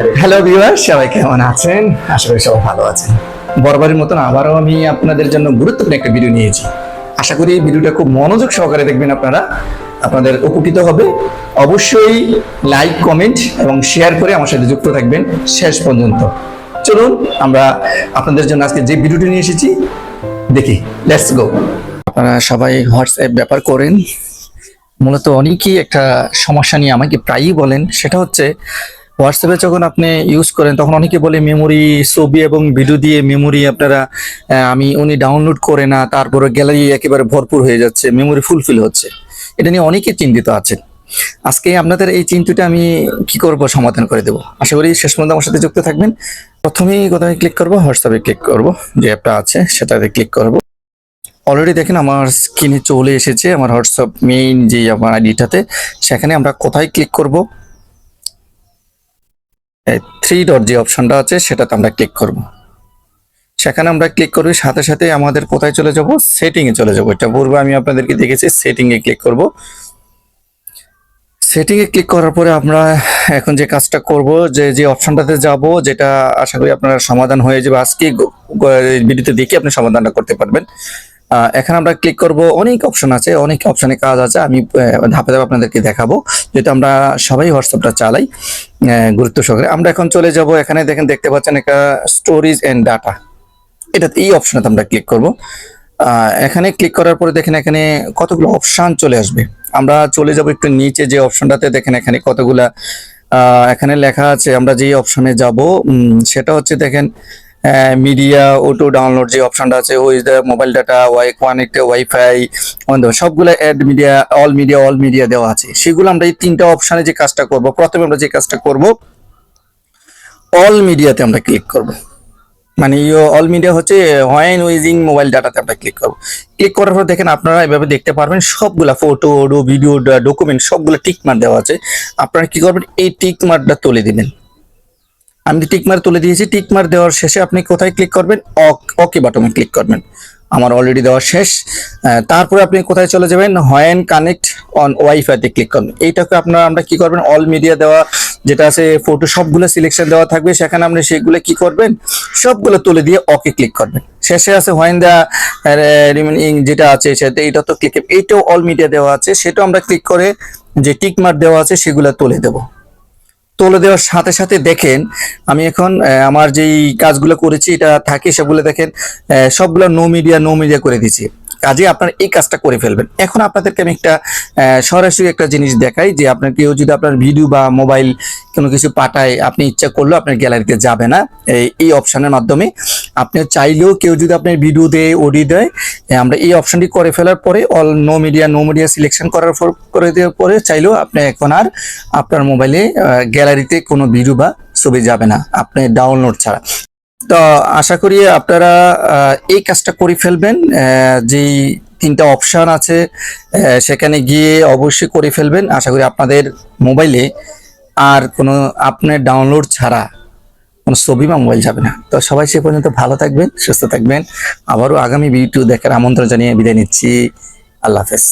Hello viewer সবাই কেমন আছেন? আশা করি সবাই ভালো আছেন। বরাবরের মতন আবারও আমি আপনাদের জন্য গুরুত্বপূর্ণ একটা ভিডিও নিয়েছি। আশা করি এই ভিডিওটা খুব মনোযোগ সহকারে দেখবেন আপনারা। আপনাদের উপকৃত হবে। অবশ্যই লাইক কমেন্ট এবং শেয়ার করে আমার সাথে যুক্ত থাকবেন শেষ পর্যন্ত। চলুন, আমরা আপনাদের জন্য আজকে যে ভিডিওটি নিয়ে এসেছি, দেখি। লেটস গো আপনারা সবাই হোয়াটসঅ্যাপ ব্যাপার করেন। মূলত অনেকেই একটা সমস্যা নিয়ে আমাকে প্রায়ই বলেন। সেটা হচ্ছে হোয়াটসঅ্যাপে যখন আপনি ইউজ করেন, তখন অনেকে বলে মেমোরি ছবি এবং ভিডিও দিয়ে মেমোরি আপনারা আমি, উনি ডাউনলোড করে না, তারপরে গ্যালারি একেবারে ভরপুর হয়ে যাচ্ছে মেমোরি ফুলফিল হচ্ছে। এটা নিয়ে অনেকে চিন্তিত আছেন। আজকে আপনাদের এই চিন্তাটা আমি কি করব সমাধান করে দেবো? আশা করি শেষ পর্যন্ত আমার সাথে যুক্ত থাকবেন। প্রথমেই কোথায় ক্লিক করব, হোয়াটসঅ্যাপে ক্লিক করব, যে অ্যাপটা আছে, সেটাতে ক্লিক করব। অলরেডি দেখেন আমার স্ক্রিনে চলে এসেছে, আমার হোয়াটসঅ্যাপ মেইন যে আমার আইডিটাতে সেখানে আমরা কোথায় ক্লিক করব? থ্রি ডট যে অপশনটা আছে, সেটাতে আমরা ক্লিক করব। সেখানে আমরা ক্লিক করবি, সাথে সাথে আমাদের কোথায় চলে যাব? সেটিং এ চলে যাব। এটা পূর্বে আমি আপনাদেরকে দেখেছি সেটিং এ ক্লিক করব। সেটিং এ ক্লিক করার পরে আমরা এখন যে কাজটা করব, যে যে অপশনটাতে যাব, যেটা আশা করি আপনার সমাধান হয়ে যাবে। আজকে ভিডিওতে দেখে আপনি সমাধানটা করতে পারবেন। এখানে আমরা ক্লিক করব, অনেক অপশন আছে, অনেক অপশনে কাজ আছে, আমি ধাপে ধাপে আপনাদেরকে দেখাবো, যেহেতু আমরা সবাই হোয়াটসঅ্যাপটা চালাই গুরুত্ব সহকারে। আমরা এখন চলে যাব, এখানে দেখেন দেখতে পাচ্ছেন একটা স্টোরেজ অ্যান্ড ডাটা এটা এই অপশনে আমরা ক্লিক করব। এখানে ক্লিক করার পরে দেখেন এখানে কতগুলো অপশান চলে আসবে। আমরা চলে যাব একটু নিচে যে অপশনটাতে দেখেন এখানে কতগুলা এখানে লেখা আছে, আমরা যে অপশনে যাব সেটা হচ্ছে দেখেন মিডিয়া ওটো ডাউনলোড যে অপশনটা আছে ওই দ্য মোবাইল ডাটা ওয়াই কানেক্ট ওয়াইফাই সবগুলো add media all media all media দেওয়া আছে। সেগুলো আমরা এই তিনটা অপশনে যে কাজটা করব, প্রথমে আমরা যে কাজটা করব অল মিডিয়াতে আমরা ক্লিক করব। মানে অল মিডিয়া হচ্ছে হোয়েন উইজিং মোবাইল ডাটাতে আমরা ক্লিক করব। ক্লিক করার পর দেখেন আপনারা এভাবে দেখতে পারবেন, সবগুলা ফটো অডিও ভিডিও ডকুমেন্ট সবগুলো টিক মার দেওয়া আছে। আপনারা কি করবেন, এই টিক মারটা তুলে দিবেন। আমি টিক মার তুলে দিয়েছি টিক মার দেওয়ার শেষে আপনি কোথায় ক্লিক করবেন? ওকে বাটনে ক্লিক করবেন। আমার অলরেডি দেওয়া শেষ। তারপরে আপনি কোথায় চলে যাবেন? হোয়েন কানেক্ট অন ওয়াইফাইতে ক্লিক করবেন। এইটাকে আপনারা আমরা কি করবেন? অল মিডিয়া দেওয়া, যেটা আছে ফটো সবগুলো সিলেকশন দেওয়া থাকবে। সেখানে আপনি সেগুলো কি করবেন? সবগুলো তুলে দিয়ে ওকে ক্লিক করবেন। শেষে আছে হোয়েন দা রিমেনিং যেটা আছে, সেটা এটা তো ক্লিক এইটাও অল মিডিয়া দেওয়া আছে। সেটাও আমরা ক্লিক করে যে টিক মার দেওয়া আছে, সেগুলো তুলে দেবো। তুলে দেওয়ার সাথে সাথে দেখেন, আমি এখন আমার যেই কাজগুলো করেছি, এটা থাকে সেগুলো দেখেন সবগুলো নো মিডিয়া নো মিডিয়া করে দিচ্ছি কাজে আপনার এই কাজটা করে ফেলবেন। এখন আপনাদেরকে আমি একটা সরাসরি একটা জিনিস দেখাই, যে আপনার কেউ যদি আপনার ভিডিও বা মোবাইল কোনো কিছু পাঠায়, আপনি ইচ্ছা করলেও আপনার গ্যালারিতে যাবে না, এই অপশানের অপশনের মাধ্যমে। আপনি চাইলেও কেউ যদি আপনার ভিডিও দেয় অডিও দেয় আমরা এই অপশনটি করে ফেলার পরে all no media no media selection করার পর, করে দেওয়ার পরে চাইলেও আপনি এখন আর আপনার মোবাইলে গ্যালারিতে কোনো ভিডিও বা ছবি যাবে না, আপনি ডাউনলোড ছাড়া। তো আশা করি আপনারা এই কাজটা করে ফেলবেন যেই তিনটা অপশান আছে সেখানে গিয়ে অবশ্যই করে ফেলবেন। আশা করি আপনাদের মোবাইলে আর কোনো আপনার ডাউনলোড ছাড়া কোনো ছবি বা মোবাইল যাবে না। তো সবাই সে পর্যন্ত ভালো থাকবেন, সুস্থ থাকবেন। আবারও আগামী ভিডিও দেখার আমন্ত্রণ জানিয়ে বিদায় নিচ্ছি। আল্লাহ হাফেজ।